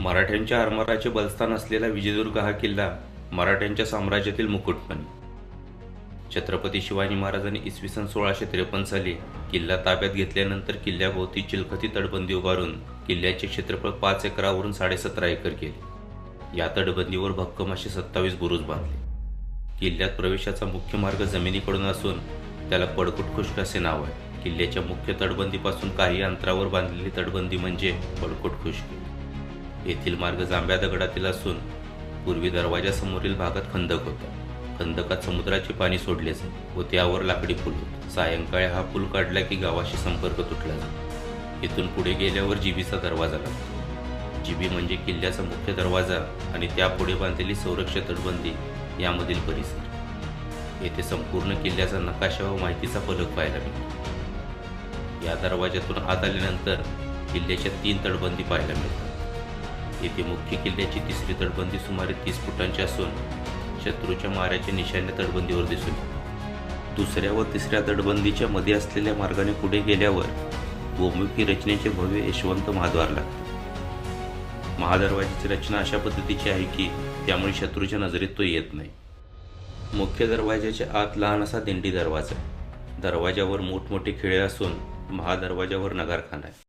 मराठ्यांच्या आरमाराचे बलस्थान असलेला विजयदुर्ग हा किल्ला मराठ्यांच्या साम्राज्यातील मुकुटमणी छत्रपती शिवाजी महाराजांनी इसवी सन सोळाशे त्रेपन्न साली किल्ला ताब्यात घेतल्यानंतर किल्ल्याभोवती चिलखती तटबंदी उभारून किल्ल्याचे क्षेत्रफळ पाच एकरावरून साडेसतरा एकर केले. या तटबंदीवर भक्कम असे सत्तावीस बुरुज बांधले. किल्ल्यात प्रवेशाचा मुख्य मार्ग जमिनीकडून असून त्याला पडकुट खुष्क असे नाव आहे. किल्ल्याच्या मुख्य तटबंदीपासून काही अंतरावर बांधलेली तटबंदी म्हणजे पडकुट खुष्क. येथील मार्ग जांभ्या दगडातील असून पूर्वी दरवाजासमोरील भागात खंदक होता. खंदकात समुद्राचे पाणी सोडले जाई व त्यावर लाकडी पूल होता. सायंकाळी हा पूल काढला की गावाशी संपर्क तुटला जातो. इथून पुढे गेल्यावर जिबीचा दरवाजा लागतो. जिबी म्हणजे किल्ल्याचा मुख्य दरवाजा आणि त्यापुढे बांधलेली संरक्षण तटबंदी यामधील परिसर. येथे संपूर्ण किल्ल्याचा नकाशा व माहितीचा फलक पाहायला मिळतो. या दरवाज्यातून आत आल्यानंतर किल्ल्याच्या तीन तटबंदी पाहायला मिळतात. येथे मुख्य किल्ल्याची तिसरी तटबंदी सुमारे तीस फुटांची असून शत्रूच्या माऱ्याच्या निशाण्या तटबंदीवर दिसून दुसऱ्या व तिसऱ्या तटबंदीच्या मध्ये असलेल्या मार्गाने पुढे गेल्यावर गोमुखी रचनेचे भव्य यशवंत महाद्वार लागते. महादरवाजाची रचना अशा पद्धतीची आहे की त्यामुळे शत्रूच्या नजरेत तो येत नाही. मुख्य दरवाजाच्या आत लहान असा दिंडी दरवाजा दरवाजावर मोठमोठे खिळे असून महादरवाजावर नगारखाना आहे.